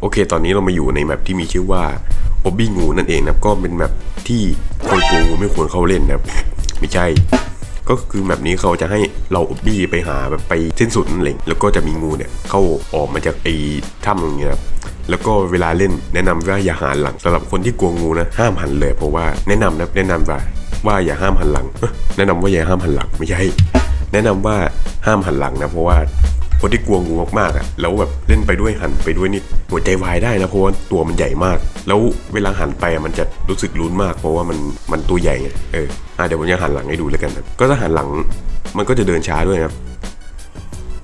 โอเค ตอนนี้เรามาอยู่ในแมปที่มีชื่อว่าอบบี้งูนั่นเองนะก็เป็นแมปที่คนกูไม่ควรเข้าเล่นนะไม่ใช่ ก็คือแมปนี้เขาจะให้เราอบบี้ไปหาแบบไปสิ้นสุดนั่นเองแล้วก็จะมีงูเนี่ยเข้าออกมาจากไอ้ถ้ำตรงนี้นะแล้วก็เวลาเล่นแนะนำว่าอย่าหันหลังสำหรับคนที่กลัวงูนะห้ามหันเลยเพราะว่าแนะนำนะแนะนำว่าว่าอย่าห้ามหันหลัง แนะนำว่าอย่าห้ามหันหลังไม่ใช่แนะนำว่าห้ามหันหลังนะเพราะว่า คนที่กลัวงูมากๆอะแล้วแบบเล่นไปด้วยหันไปด้วยนี่หัวใจวายได้นะเพราะว่าตัวมันใหญ่มาก แล้วเวลาหันไปอะมันจะรู้สึกลุ้นมาก เพราะว่ามันมันตัวใหญ่เอออะเดี๋ยวผมจะหันหลังให้ดูแล้วกันนะก็ถ้าหันหลังมันก็จะเดินช้าด้วยนะครับ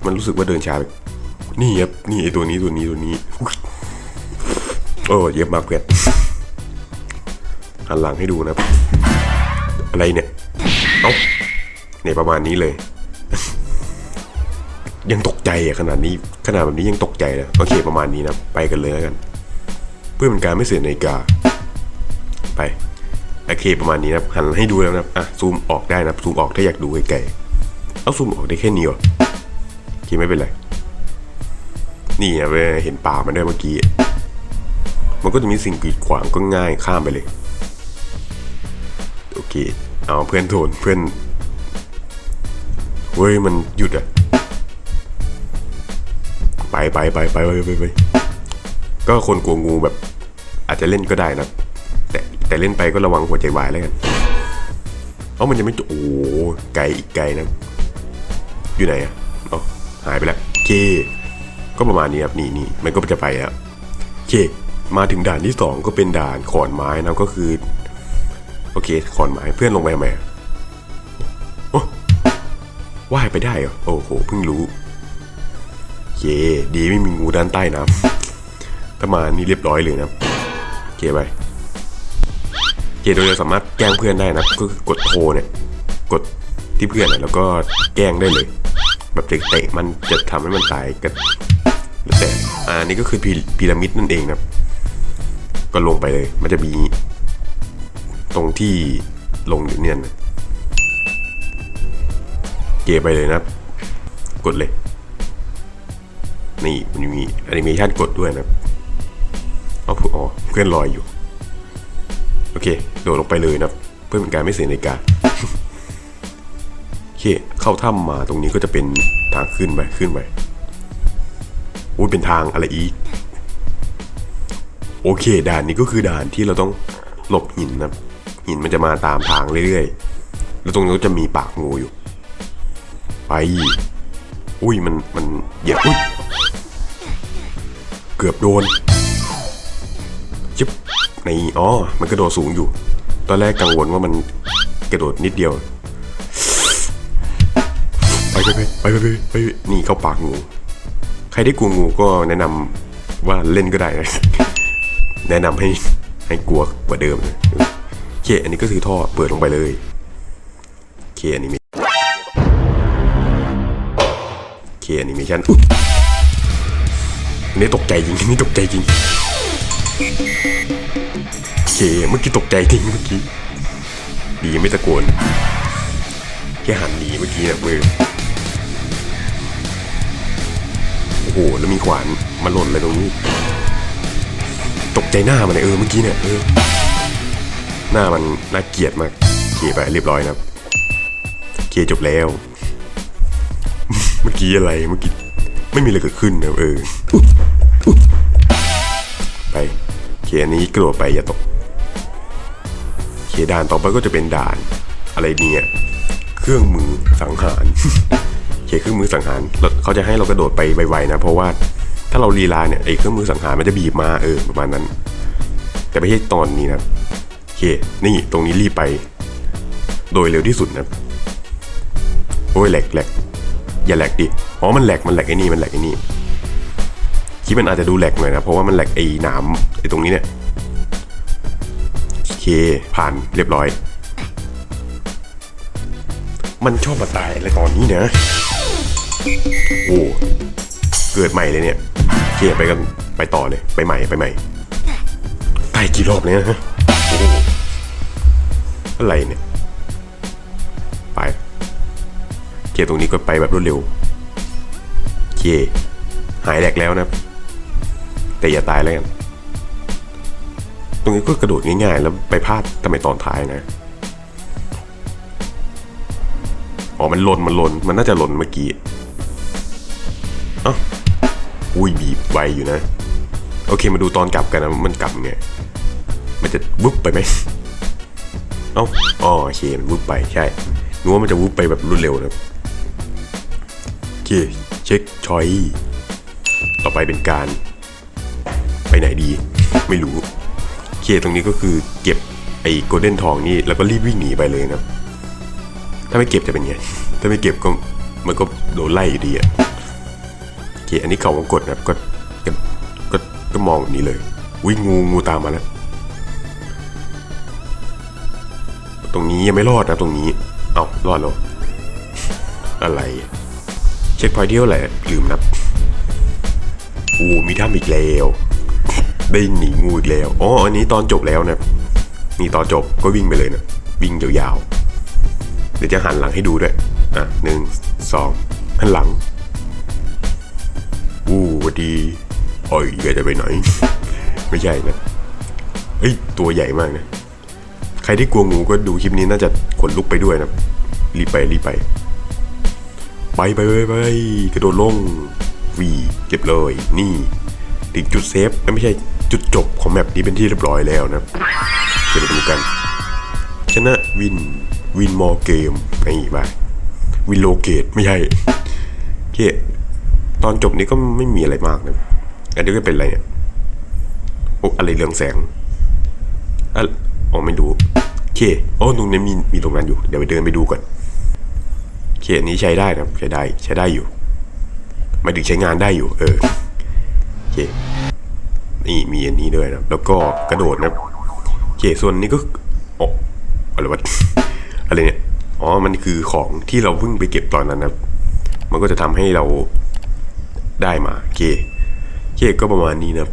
มันรู้สึกว่าเดินช้านี่ครับนี่ไอตัวนี้ตัวนี้ตัวนี้โอ้เยี่ยมากเพื่อนหันหลังให้ดูนะอะไรเนี่ย เอ้าเนี่ยประมาณนี้เลย ยังตกใจอะขนาดนี้ขนาดแบบนี้ยังตกใจนะโอเคประมาณนี้นะไปกันเลยแล้วกัน เพื่อเป็นการไม่เสียนาฬิกา ไปโอเคประมาณนี้นะหันให้ดูแล้วนะอะซูมออกได้นะซูมออกถ้าอยากดูไกลๆเอาซูมออกได้แค่นี้เหรอโอเคไม่เป็นไรนี่นะเวเห็นป่ามันด้วยเมื่อกี้มันก็จะมีสิ่งกีดขวางก็ง่ายข้ามไปเลยโอเคเอาเพื่อนโทนเพื่อนเว้ยมันหยุดอะ ไปไปไปไปไปไปไปก็คนกลัวงูแบบ อาจจะเล่นก็ได้นะ แต่แต่เล่นไปก็ระวังหัวใจวายแล้วกันเอ้ามันยังไม่จบโอ้ไกลอีกไกลนะ อยู่ไหนอะเอ๋อหายไปแล้วเค ก็ประมาณนี้ครับนี่นี่มันก็จะไปแล้วเค มาถึงด่านที่สองก็เป็นด่านขอนไม้นะก็คือ โอเคขอนไม้เพื่อนลงไปทำไมโอ้ว่ายไปได้เหรอโอ้โหเพิ่งรู้ เย่ดีไม่มีงูด้านใต้น้ำถ้ามานี่เรียบร้อยเลยนะโอเคไปโอเคโดยเราสามารถแกล้งเพื่อนได้นะก็คือกดโทรเนี่ยกดที่เพื่อนแล้วก็แกล้งได้เลย แบบเตะๆมันจะทำให้มันตายกันแล้วแต่อ่านี่ก็คือพีพีระมิดนั่นเองนะก็ลงไปเลยมันจะมีตรงที่ลงอยู่เนี่ยนะเกไปเลยนะ กดเลย นี่มันมีแอนิเมชันกดด้วยนะเอาผู้อ๋อเพื่อนลอยอยู่ โอเค โดดลงไปเลยนะเพื่อเป็นการไม่เสียนาฬิกาโอเคเข้าถ้ำมาตรงนี้ก็จะเป็นทางขึ้นไปขึ้นไปอุ้ยเป็นทางอะไรอีก โอเค ด่านนี้ก็คือด่านที่เราต้องหลบหินนะหินมันจะมาตามทางเรื่อยๆ แล้วตรงนี้ก็จะมีปากงูอยู่ ไป อุ้ยมันมันเหยียบอุ้ย เกือบโดนจึ๊บในอ๋อ มันกระโดดสูงอยู่ ตอนแรกกังวลว่ามันกระโดดนิดเดียว ไปไปไปไปไปไปไปนี่เข้าปากงู ใครได้กลัวงูก็แนะนำว่าเล่นก็ได้นะแนะนำให้ให้กลัวกว่าเดิมนะโอเค อันนี้ก็คือท่อเปิดลงไปเลยโอเคอันนี้มีโอเคแอนิเมชันอุ๊ยอั นนี้ตกใจจริงนนี้ตกใจจริงโอเคเมื่อกี้ตกใจจริงเมื่อกี้ดีไม่ตะโกนแค่หันหนีเมื่อกี้นะเว้ยโอ้โหแล้วมีขวานมาหล่นอะไรตรงนี้ ตกใจหน้ามันเลยเออเมื่อกี้เนี่ยเออหน้ามันน่าเกลียดมากเคไปเรียบร้อยนะครับเคจบแล้ว เมื่อกี้อะไรเมื่อกี้ไม่มีอะไรเกิดขึ้นนะเออ ไปเคอนี้กระโดดไปอย่าตกเคด่านต่อไปก็จะเป็นด่าน อะไรเนี่ยเครื่องมือสังหารเคเครื่องมือสังหารเขาจะให้เรากระโดดไปไวๆนะ เพราะว่าถ้าเราลีลาเนี่ยไอ้เครื่องมือสังหารมันจะบีบมาเออประมาณนั้น แต่ไม่ใช่ตอนนี้นะโอเคนี่ตรงนี้รีบไป โดยเร็วที่สุดนะโอ้ยแหลกแหลกอย่าแหลกดิอ๋อมันแหลกมันแหลกไอ้นี่มันแหลกไอ้นี่ คลิปมันอาจจะดูแหลกหน่อยนะ เพราะว่ามันแหลกไอ้หนามไอ้ตรงนี้เนี่ย โอเค ผ่านเรียบร้อย มันชอบมาตายอะไรตอนนี้นะ โอ้เกิดใหม่เลยเนี่ยโอเคไปกันไปต่อเลย ไปใหม่ไปใหม่ตายกี่รอบเนี่ยฮะโอ้อะไรเนี่ย ไปเคตรงนี้ก็ไปแบบรวดเร็วเคหายแหลกแล้วนะครับ แต่อย่าตายแล้วกันตรงนี้ก็กระโดดง่ายๆ แล้วไปพลาดทำไมตอนท้ายนะอ๋อมันหล่นมันหล่นมันน่าจะหล่นเมื่อกี้อ้าอุ้ยบีบไวอยู่นะ โอเคมาดูตอนกลับกันนะมันกลับไงมันจะวุบไปไหมเอ้าอ๋อโอเคมันวุบไปใช่นึกว่ามันจะวุบไปแบบรวดเร็วนะโอเคเช็คชอยต่อไปเป็นการ ไปไหนดี ไม่รู้เคตรงนี้ก็คือเก็บไอ้โกลเด้นทองนี่แล้วก็รีบวิ่งหนีไปเลยนะถ้าไม่เก็บจะเป็นไง ถ้าไม่เก็บก็มันก็โดนไล่อยู่ดีอะโอเคอันนี้เขาวงกดนะครับก็ก็ก็ก็มองแบบนี้เลยวิ่งงูงูตามมาแล้วตรงนี้ยังไม่รอดนะตรงนี้เอารอดแล้วอะไรเช็คพอยเที่ยวแหละลืมนับอู้มีถ้ำอีกแล้ว ได้หนีงูอีกแล้วอ๋ออันนี้ตอนจบแล้วนะนี่ตอนจบก็วิ่งไปเลยนะวิ่งยาวๆ เดี๋ยวจะหันหลังให้ดูด้วย อะหนึ่งสองหันหลังอู้วัดดีโอ้ยแกจะไปไหน ไม่ใช่นะเฮ้ยตัวใหญ่มากนะ ใครที่กลัวงูก็ดูคลิปนี้น่าจะขนลุกไปด้วยนะรีบไปรีบไป ไปไปไปไปกระโดดลงวีเก็บเลย นี่ถึงจุดเซฟไม่ใช่ จุดจบของแมปนี้เป็นที่เรียบร้อยแล้วนะเดี๋ยวไปดูกัน ชนะวินวินมอเกมนี่ไปวินโลเกตไม่ใช่เคตอนจบนี้ก็ไม่มีอะไรมากนะอันนี้ก็เป็นอะไรเนี่ยโอ้อะไรเรืองแสงอะอ๋อไม่ดูเคโอ้ตรงนี้มีมีตรงนั้นอยู่ เดี๋ยวไปเดินไปดูก่อนเขียนนี้ใช้ได้นะใช้ได้ใช้ได้อยู่มาถึงใช้งานได้อยู่ เออโอเค นี่มีอันนี้ด้วยนะแล้วก็กระโดดนะโอเคส่วนนี้ก็อ๋ออะไรวะอะไรเนี่ยอ๋อมันคือของที่เราเพิ่งไปเก็บตอนนั้นนะมันก็จะทำให้เราได้มาโอเคโอเคก็ประมาณนี้นะ